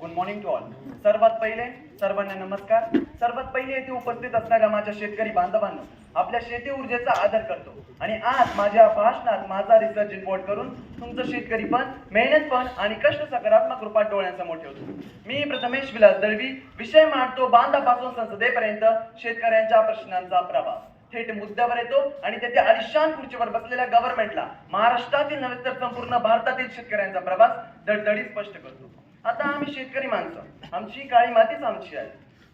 Good morning to all सर्वात पहिले सर्वांना नमस्कार. सर्वात पहिले येथे उपस्थित असणाऱ्या माझ्या शेतकरी बांधवांना आपल्या शेती ऊर्जेचा आदर करतो. आणि आज माझ्या भाषणात माझा रिसर्च इम्पोर्ट करून तुमचं शेतकरी पण मेहनत पण आणि कष्ट सकारात्मक रूपात डोळ्यांसमोर ठेवतो. मी प्रथमेश विलास दळवी विषय मांडतो बांधापासून संसदेपर्यंत शेतकऱ्यांच्या प्रश्नांचा प्रभाव थेट मुद्द्यावर येतो आणि तेथे अलिशान खुर्चीवर बसलेल्या गव्हर्नमेंटला महाराष्ट्रातील नव्हे तर संपूर्ण भारतातील शेतकऱ्यांचा प्रवास दडदडीत स्पष्ट करतो. आता आम्ही शेतकरी माणसं. आमची काळी मातीच आमची आहे.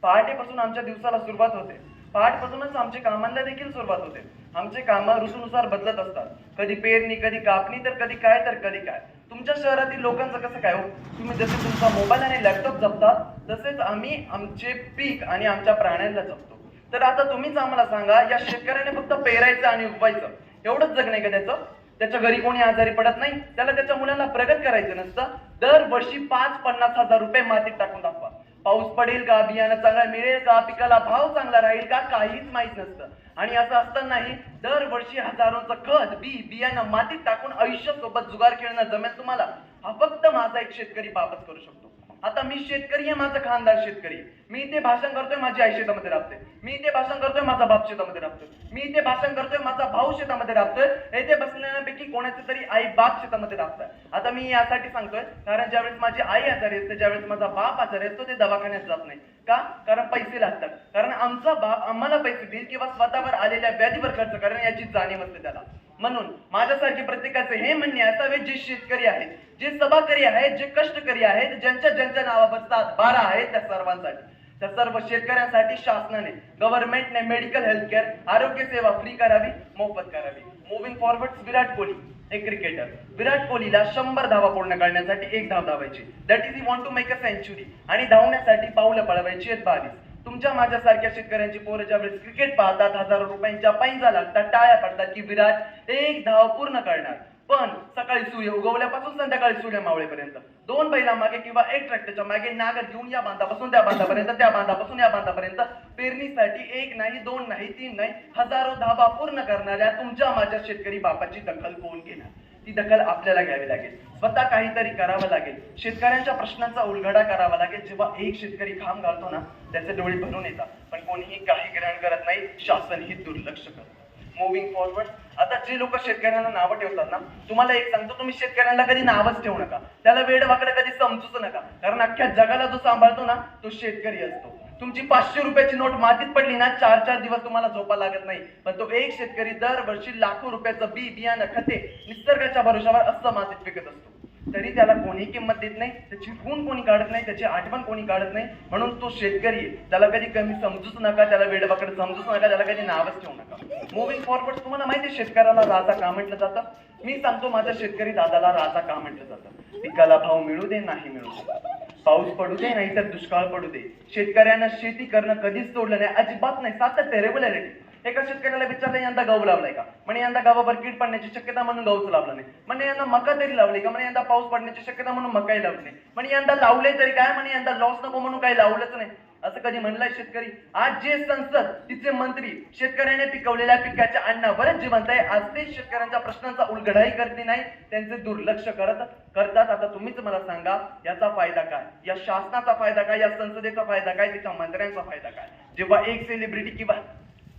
पहाटेपासून आमच्या दिवसाला सुरुवात होते. पहाटपासूनच आमच्या कामांना देखील सुरुवात होते. आमचे कामं ऋतूनुसार बदलत असतात. कधी पेरणी कधी कापणी तर कधी काय तर कधी काय. तुमच्या शहरातील लोकांचं कसं काय हो? तुम्ही जसे तुमचा मोबाईल आणि लॅपटॉप जपतात तसेच आम्ही आमचे पीक आणि आमच्या प्राण्यांना जपतो. तर आता तुम्हीच आम्हाला सांगा या शेतकऱ्याने फक्त पेरायचं आणि उगवायचं. एवढंच जग नाही का त्याचं? त्याच्या घरी कोणी आजारी पडत नाही त्याला त्याच्या मुलांना प्रगत करायचं नसतं. दरवर्षी पाच पन्नास हजार रुपये मातीत टाकून दाखवा. पाऊस पडेल का बियाणं चांगला मिळेल का पिकाला भाव चांगला राहील का काहीच माहीत नसतं. आणि असं असतानाही दरवर्षी हजारोचं खत बी बियाणं मातीत टाकून आयुष्यासोबत जुगार खेळणं जमेल तुम्हाला. हा फक्त माझा एक शेतकरी बाबत करू शकतो. आता मी शेतकरी आहे माझा खानदार शेतकरी. मी इथे भाषण करतोय माझी आई शेतामध्ये राबते. मी इथे भाषण करतोय माझा बाप शेतामध्ये राबतोय. मी इथे भाषण करतोय माझा भाऊ शेतामध्ये राबतोय. येथे बसलेल्यापैकी कोणाचे तरी आई बाप शेतामध्ये राबतोय आता मी यासाठी सांगतोय कारण ज्यावेळेस माझी आई आजारी असते ज्यावेळेस माझा बाप आजारी असतो ते दवाखान्यात जात नाही. का? कारण पैसे लागतात. कारण आमचा बाप आम्हाला पैसे देईल किंवा स्वतःवर आलेल्या व्याधीवर खर्च कारण याची जाणीव असते त्याला. म्हणून माझ्यासारखे प्रत्येकाचे हे म्हणणे असावे जे शेतकरी आहेत जे सभाकरी आहेत जे कष्टकरी आहेत ज्यांच्या ज्यांच्या नावावर सात बारा आहेत त्या सर्वांसाठी. त्या सर्व शेतकऱ्यांसाठी शासनाने गव्हर्नमेंटने मेडिकल हेल्थ केअर आरोग्य सेवा फ्री करावी मोफत करावी. मुव्हिंग फॉरवर्ड विराट कोहली एक क्रिकेटर विराट कोहलीला शंभर धावा पूर्ण करण्यासाठी एक धाव धावायची. That is want to make a century आणि धावण्यासाठी पावलं पळवायची आहेत बावीस. तुमच्या माझ्यासारख्या शेतकऱ्यांची पोरं ज्यावेळेस क्रिकेट पाहतात हजारो रुपयांच्या पैंजा लागतात टाळ्या पडतात की विराट एक धाव पूर्ण करणार. पण सकाळी सूर्य उगवल्यापासून संध्याकाळी सूर्य मावळेपर्यंत. दोन बैला मागे किंवा एक ट्रॅक्टरच्या मागे नागर घेऊन या बांधापासून त्या बांधापर्यंत त्या बांधापासून या बांधापर्यंत पेरणीसाठी एक नाही दोन नाही तीन नाही हजारो धाबा पूर्ण करणाऱ्या तुमच्या माझ्या शेतकरी बापाची दखल कोण घेणार? ती दखल आपल्याला घ्यावी लागेल. स्वतः काहीतरी करावं लागेल. शेतकऱ्यांच्या प्रश्नांचा उलगडा करावा लागेल. जेव्हा एक शेतकरी घाम घालतो ना त्याचे डोळे भरून येतात. पण कोणीही काही ग्रहण करत नाही शासन ही दुर्लक्ष करतं. मुव्हिंग फॉरवर्ड आता जे लोक शेतकऱ्यांना नावं ठेवतात ना तुम्हाला एक सांगतो तुम्ही शेतकऱ्यांना कधी नावच ठेवू नका. त्याला वेड वाकडं कधी समजूच नका. कारण अख्ख्या जगाला जो सांभाळतो ना तो शेतकरी असतो. तुमची पाचशे रुपयाची नोट मातीत पडली ना चार चार दिवस तुम्हाला झोपा लागत नाही. पण तो एक शेतकरी दरवर्षी लाखो रुपयाचं बी बियाणं खते निसर्गाच्या भरोशावर असं मातीत पिकत असतो. तरी त्याला कोणी किंमत देत नाही त्याची गुण कोणी काढत नाही त्याची आठवण कोणी काढत नाही. म्हणून तो शेतकरी आहे. त्याला कधी कमी समजूच नका त्याला वेडवाकडे समजूच नका त्याला कधी नावच ठेवू नका. मुव्हिंग फॉरवर्ड तुम्हाला माहिती आहे शेतकऱ्याला राजा का म्हटलं जातं? मी सांगतो माझ्या शेतकरी दादाला राजा का म्हटलं जातं? पिकाला भाव मिळू दे नाही मिळू दे. पाऊस पडू दे नाही तर दुष्काळ पडू दे. शेतकऱ्यांना शेती करणं कधीच सोडलं नाही. अजिबात नाही. सातत्य रेग्युलॅरिटी एका शेतकऱ्याला विचारलं यंदा गहू लावलाय का? म्हणे यंदा गावावर कीड पडण्याची शक्यता म्हणून गहूच लावला नाही. म्हणे यंदा मका तरी लावली का? म्हणे यंदा पाऊस पडण्याची शक्यता म्हणून मकाही लावली नाही. म्हणे यंदा लावले तरी काय? म्हणे यंदा लॉस नको म्हणून काही लावलंच नाही. असं कधी म्हणलाय शेतकरी? आज जे संसद तिचे मंत्री शेतकऱ्याने पिकवलेल्या पिकाच्या अन्नावरच जिवंत आहे आज ते शेतकऱ्यांच्या प्रश्नांचा उलगडाही करते नाही त्यांचे दुर्लक्ष करत करतात. आता तुम्हीच मला सांगा याचा फायदा काय? या शासनाचा फायदा काय? या संसदेचा फायदा काय? तिच्या मंत्र्यांचा फायदा काय? जेव्हा एक सेलिब्रिटी किंवा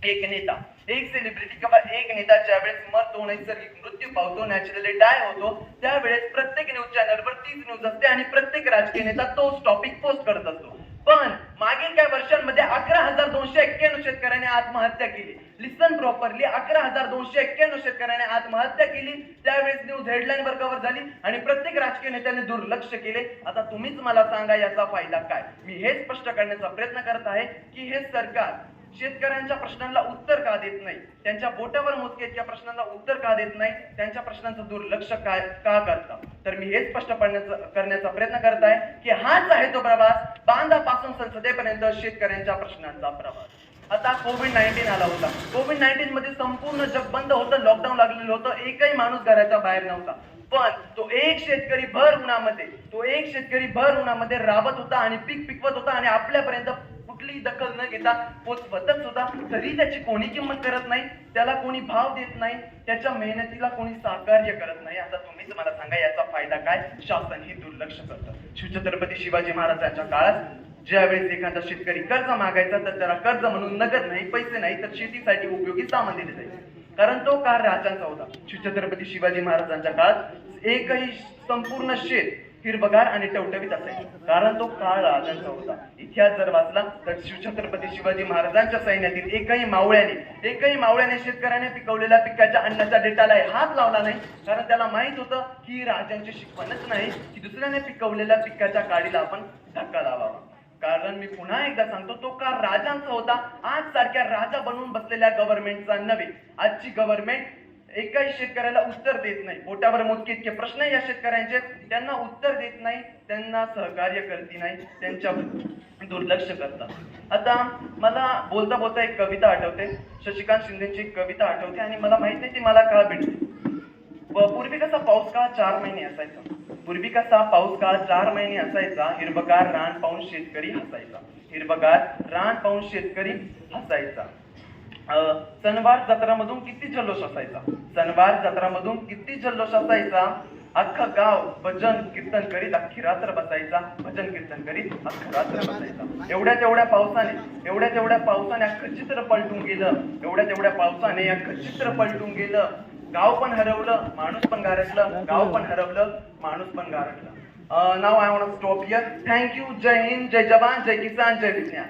एक नेता एक सेलिब्रिटी किंवा एक नेता ज्यावेळेस मरतो नैसर्गिक मृत्यू पावतो नॅचरली डाय होतो त्यावेळेस प्रत्येक न्यूज चॅनलवर तीच न्यूज असते आणि प्रत्येक राजकीय नेता तोच टॉपिक पोस्ट करत असतो. पण मागील काही वर्षांमध्ये अकरा हजार दोनशे एक्क्याण्णव शेतकऱ्यांनी आत्महत्या केली. लिसन प्रॉपरली अकरा हजार दोनशे एक्क्याण्णव शेतकऱ्यांनी आत्महत्या केली. त्यावेळेस न्यूज हेडलाईन वर कव्हर झाली आणि प्रत्येक राजकीय नेत्याने दुर्लक्ष केले. आता तुम्हीच मला सांगा याचा फायदा काय? मी हे स्पष्ट करण्याचा प्रयत्न करत आहे की हे सरकार शेतकऱ्यांच्या प्रश्नांना उत्तर का देत नाही? त्यांच्या बोटावर मोजकेत या प्रश्नांना उत्तर का देत नाही? त्यांच्या प्रश्नांचं दुर्लक्ष काय का करता तर मी हे स्पष्ट करण्याचा करण्याचा प्रयत्न करत आहे की हाच आहे तो प्रवास. बांधापासून संसदेपर्यंत शेतकऱ्यांच्या प्रश्नांचा प्रवास. आता कोविड नाईन्टीन आला होता. कोविड नाईन्टीन मध्ये संपूर्ण जग बंद होतं लॉकडाऊन लागलेलं होतं. एकही माणूस घराच्या बाहेर नव्हता. पण तो एक शेतकरी भर उन्हामध्ये तो एक शेतकरी भर उन्हामध्ये राबत होता आणि पीक पिकवत होता आणि आपल्यापर्यंत कुठलीही दखल न घेता पोचवतच सुद्धा तरी त्याची कोणी किंमत करत नाही त्याला कोणी भाव देत नाही त्याच्या मेहनतीला कोणी सहकार्य करत नाही. आता तुम्हीच मला सांगा याचा फायदा काय? शासन हे दुर्लक्ष करतं. शिवछत्रपती शिवाजी महाराजांच्या काळात ज्यावेळेस एखादा शेतकरी कर्ज मागायचा तर त्याला कर्ज म्हणून नगद नाही पैसे नाही तर शेतीसाठी उपयोगी सामान दिले जायचे. कारण तो काळ राजांचा होता. शिवछत्रपती शिवाजी महाराजांच्या काळात एकही संपूर्ण शेत हिरबगार आणि टवटवीत असायचं. कारण तो काळ राजांचा होता. इतिहास जर वाचला तर शिवछत्रपती शिवाजी महाराजांच्या सैन्यातील एकही मावळ्याने एकही मावळ्याने शेतकऱ्याने पिकवलेल्या पिकाच्या अन्नाच्या डेटाला हात लावला नाही. कारण त्याला माहीत होतं की राजांची शिकवणच नाही की दुसऱ्याने पिकवलेल्या पिकाच्या काडीला आपण धक्का लावावा. कारण मी पुन्हा एकदा सांगतो तो का राजांचा होता. आज सारख्या राजा बनवून बसलेल्या गव्हर्नमेंटचा नव्हे. आजची गव्हर्नमेंट एकाही शेतकऱ्याला उत्तर देत नाही. पोटावर मोजके इतके प्रश्न या शेतकऱ्यांचे. त्यांना उत्तर देत नाही त्यांना सहकार्य करते नाही त्यांच्या दुर्लक्ष करतात. आता मला बोलता बोलता एक कविता आठवते. शशिकांत शिंदेची एक कविता आठवते आणि मला माहीत नाही ती मला का भेटते पूर्वी कसा पाऊस काळ चार महिने असायचा. पूर्वी कसा पाऊस काळ चार महिने असायचा. हिरवगार रान पाहून शेतकरी हसायचा. हिरवगार रान पाहून शेतकरी हसायचा. अं, सणवार जत्रामधून किती जल्लोष असायचा? सणवार जत्रामधून किती जल्लोष असायचा? अख्खा गाव भजन कीर्तन करीत अख्खी रात्र बसायचा. भजन कीर्तन करीत अख्खी रात्र बसायचा. एवढ्या तेवढ्या पावसाने एवढ्या तेवढ्या पावसाने अख्खं चित्र पलटून गेलं. एवढ्या तेवढ्या पावसाने अख्खं चित्र पलटून गेलं. गाव पण हरवलं माणूस पण गारटलं गाव पण हरवलं माणूस पण गारटलं नाव I want stop here thank you जय हिंद जय जवान जय किसान जय विज्ञान.